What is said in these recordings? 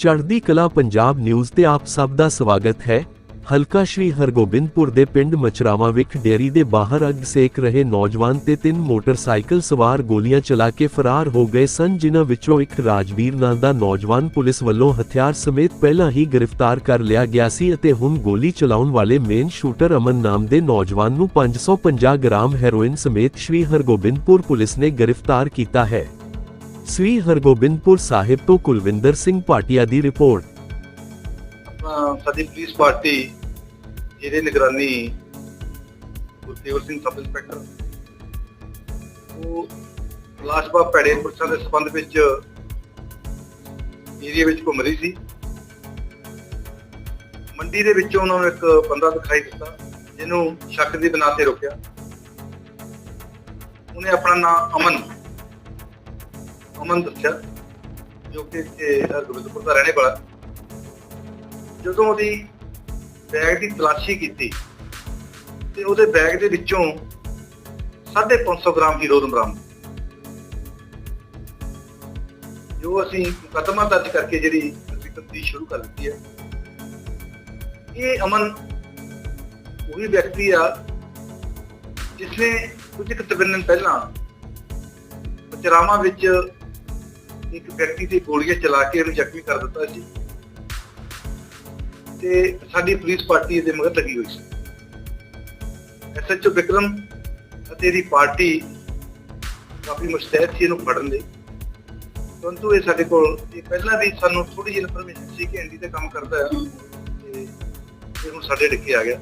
ਚੜ੍ਹਦੀ ਕਲਾ ਪੰਜਾਬ ਨਿਊਜ਼ ਤੇ ਆਪ ਸਭ ਦਾ ਸਵਾਗਤ ਹੈ। ਹਲਕਾ ਸ਼੍ਰੀ ਹਰਗੋਬਿੰਦਪੁਰ ਦੇ ਪਿੰਡ ਮਚਰਾਵਾ ਵਿਖ ਡੇਅਰੀ ਦੇ ਬਾਹਰ ਅੱਗ ਸੇਕ ਰਹੇ ਨੌਜਵਾਨ ਤੇ ਤਿੰਨ ਮੋਟਰਸਾਈਕਲ ਸਵਾਰ ਗੋਲੀਆਂ ਚਲਾ ਕੇ ਫਰਾਰ ਹੋ ਗਏ ਸਨ, ਜਿਨ੍ਹਾਂ ਵਿੱਚੋਂ ਇੱਕ ਰਾਜਵੀਰ ਨਾਂ ਦਾ ਨੌਜਵਾਨ ਪੁਲਿਸ ਵੱਲੋਂ ਹਥਿਆਰ ਸਮੇਤ ਪਹਿਲਾਂ ਹੀ ਗ੍ਰਿਫਤਾਰ ਕਰ ਲਿਆ ਗਿਆ ਸੀ ਅਤੇ ਹੁਣ ਗੋਲੀ ਚਲਾਉਣ ਵਾਲੇ ਮੇਨ ਸ਼ੂਟਰ ਅਮਨ ਨਾਮ ਦੇ ਨੌਜਵਾਨ ਨੂੰ 550 ਗ੍ਰਾਮ ਹੈਰੋਇਨ ਸਮੇਤ ਸ਼੍ਰੀ ਹਰਗੋਬਿੰਦਪੁਰ ਪੁਲਿਸ ਨੇ ਗ੍ਰਿਫਤਾਰ ਕੀਤਾ ਹੈ। ਸ੍ਰੀ ਹਰਗੋਬਿੰਦਪੁਰ ਸਾਹਿਬ ਤੋਂ ਕੁਲਵਿੰਦਰ ਸਿੰਘ ਭਾਟੀਆ ਦੀ ਰਿਪੋਰਟ। ਸਾਡੀ ਪੁਲਿਸ ਪਾਰਟੀ ਜਿਹਦੇ ਨਿਗਰਾਨੀ ਗੁਰਦੇਵ ਸਿੰਘ ਸਬ ਇੰਸਪੈਕਟਰ ਉਹ ਲਾਸ਼ਬਾ ਭੈੜੇ ਪੁਰਸ਼ਾਂ ਦੇ ਸੰਬੰਧ ਵਿੱਚ ਏਰੀਆ ਵਿੱਚ ਘੁੰਮ ਰਹੀ ਸੀ। ਮੰਡੀ ਦੇ ਵਿੱਚੋਂ ਉਹਨਾਂ ਨੂੰ ਇੱਕ ਬੰਦਾ ਦਿਖਾਈ ਦਿੱਤਾ, ਜਿਹਨੂੰ ਸ਼ੱਕ ਦੀ ਬਣਾ ਤੇ ਰੋਕਿਆ। ਉਹਨੇ ਆਪਣਾ ਨਾਮ ਅਮਨ ਅਮਨ ਦੱਸਿਆ, ਜੋ ਕਿ ਗੋਬਿੰਦਪੁਰ ਦਾ ਰਹਿਣੇ ਵਾਲਾ। ਜਦੋਂ ਉਹਦੀ ਬੈਗ ਦੀ ਤਲਾਸ਼ੀ ਕੀਤੀ, ਤੇ ਉਹਦੇ ਬੈਗ ਦੇ ਵਿੱਚੋਂ 550 ਗ੍ਰਾਮ ਹੀਰੋਇਨ ਬਰਾਮਦ ਜੋ ਅਸੀਂ ਮੁਕੱਦਮਾ ਦਰਜ ਕਰਕੇ ਜਿਹੜੀ ਅਸੀਂ ਤਫਤੀਸ਼ ਸ਼ੁਰੂ ਕਰ ਦਿੱਤੀ ਹੈ, ਇਹ ਅਮਨ ਉਹੀ ਵਿਅਕਤੀ ਆ ਜਿਸਨੇ ਕੁਝ ਕੁ ਦਿਨ ਪਹਿਲਾਂ ਚਰਾਵਾਂ ਵਿੱਚ ਇੱਕ ਵਿਅਕਤੀ ਤੇ ਗੋਲੀਆਂ ਚਲਾ ਕੇ ਉਹਨੂੰ ਜ਼ਖਮੀ ਕਰ ਦਿੱਤਾ ਸੀ। ਤੇ ਸਾਡੀ ਪੁਲਿਸ ਪਾਰਟੀ ਇਹਦੇ ਮਗਰ ਲੱਗੀ ਹੋਈ ਸੀ। ਐਸਐਚਓ ਵਿਕਰਮ ਅਤੇ ਇਹਦੀ ਪਾਰਟੀ ਕਾਫੀ ਮੁਸਤੈਦ ਸੀ ਇਹਨੂੰ ਫੜਨ ਲਈ। ਪਰੰਤੂ ਇਹ ਸਾਡੇ ਕੋਲ, ਇਹ ਪਹਿਲਾਂ ਵੀ ਸਾਨੂੰ ਥੋੜੀ ਜਿਹੀ ਇਨਫੋਰਮੇਸ਼ਨ ਸੀ ਕਿ ਐਂਡੀ ਤੇ ਕੰਮ ਕਰਦਾ ਹੈ ਤੇ ਇਹ ਹੁਣ ਸਾਡੇ ਡਿੱਕੇ ਆ ਗਿਆ।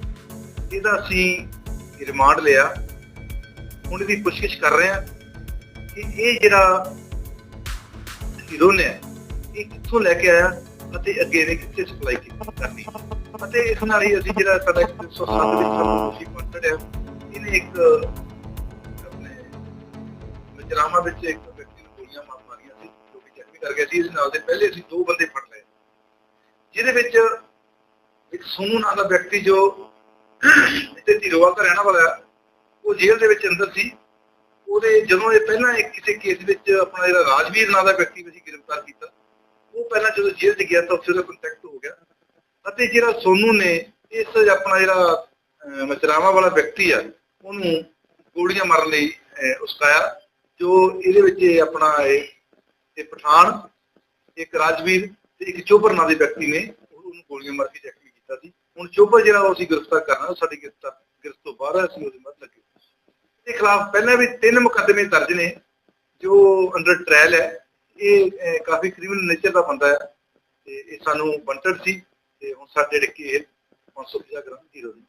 ਇਹਦਾ ਅਸੀਂ ਰਿਮਾਂਡ ਲਿਆ। ਹੁਣ ਇਹਦੀ ਪੁੱਛਗਿੱਛ ਕਰ ਰਹੇ ਹਾਂ ਕਿ ਇਹ ਜਿਹੜਾ ਹੀਰੋ ਨੇ ਇਹ ਕਿੱਥੋਂ ਲੈ ਕੇ ਆਇਆ ਅਤੇ ਅੱਗੇ ਨੇ ਕਿੱਥੇ ਸਪਲਾਈ ਕੀਤੀ ਕਰਨੀ? ਅਤੇ ਇਸ ਨਾਲ ਹੀ ਅਸੀਂ ਜਿਹੜਾ ਸਾਡਾ 107 ਵਿੱਚ ਪਹੁੰਚੜ ਹੈ ਇਹਨੇ ਇੱਕ ਆਪਣੇ ਮਜਰਾਮਾ ਵਿੱਚ ਇੱਕ ਵਿਅਕਤੀ ਨੂੰ ਗੋਲੀਆਂ ਮਾਰ ਮਾਰੀਆਂ ਸੀ ਜੋ ਕਿ ਜ਼ਖਮੀ ਕਰ ਗਿਆ ਸੀ। ਇਸ ਨਾਲ ਦੇ ਪਹਿਲੇ ਅਸੀਂ ਦੋ ਬੰਦੇ ਫੜ ਲਏ। ਜਿਹਦੇ ਵਿੱਚ ਇੱਕ ਸੋਨੂ ਨਾਂ ਦਾ ਵਿਅਕਤੀ ਜੋ ਇੱਥੇ ਧੀਰੋਵਾਲ ਦਾ ਰਹਿਣ ਵਾਲਾ ਉਹ ਜੇਲ੍ਹ ਦੇ ਵਿੱਚ ਅੰਦਰ ਸੀ। ਉਹਦੇ ਜਦੋਂ ਇਹ ਪਹਿਲਾਂ ਇੱਕ ਕਿਸੇ ਕੇਸ ਵਿੱਚ ਆਪਣਾ ਜਿਹੜਾ ਰਾਜਵੀਰ ਨਾਂ ਦਾ ਵਿਅਕਤੀ ਅਸੀਂ ਗ੍ਰਿਫਤਾਰ ਕੀਤਾ, ਉਹ ਪਹਿਲਾਂ ਜਦੋਂ ਜੇਲ੍ਹ 'ਚ ਗਿਆ ਤਾਂ ਉੱਥੇ ਉਹਦਾ ਕੰਟੈਕਟ ਹੋ ਗਿਆ ਅਤੇ ਜਿਹੜਾ ਸੋਨੂ ਨੇ ਇਸ ਆਪਣਾ ਜਿਹੜਾ ਮਚਰਾਵਾ ਵਾਲਾ ਵਿਅਕਤੀ ਆ, ਉਹਨੂੰ ਗੋਲੀਆਂ ਮਾਰਨ ਲਈ ਉਸਕਾਇਆ, ਜੋ ਇਹਦੇ ਵਿੱਚ ਆਪਣਾ ਇਹ ਪਠਾਨ, ਇੱਕ ਰਾਜਵੀਰ ਤੇ ਇੱਕ ਚੋਬਰ ਨਾਂ ਦੇ ਵਿਅਕਤੀ ਨੇ ਉਹਨੂੰ ਗੋਲੀਆਂ ਮਾਰ ਕੇ ਜ਼ਖਮੀ ਕੀਤਾ ਸੀ। ਹੁਣ ਚੋਬਰ ਜਿਹੜਾ ਉਹ ਅਸੀਂ ਗ੍ਰਿਫਤਾਰ ਕਰਨਾ ਉਹ ਸਾਡੀ ਗ੍ਰਿਫਤਾਰ, ਗ੍ਰਿਫਤ ਤੋਂ ਬਾਹਰ ਅਸੀਂ ਉਹਦੇ ਦੇ ਖਿਲਾਫ ਪਹਿਲਾਂ ਵੀ ਤਿੰਨ ਮੁਕੱਦਮੇ ਦਰਜ ਨੇ, ਜੋ ਅੰਡਰ ਟ੍ਰਾਇਲ ਹੈ, ਇਹ ਕਾਫੀ ਕ੍ਰਿਮੀਨਲ ਨੇਚਰ ਦਾ ਬੰਦਾ ਹੈ ਤੇ ਇਹ ਸਾਨੂੰ ਬੰਟਡ ਸੀ ਤੇ ਹੁਣ ਸਾਡੇ ਡਿੱਕੇ 550 ਗ੍ਰਾਮ ਹੀਰੋਇਨ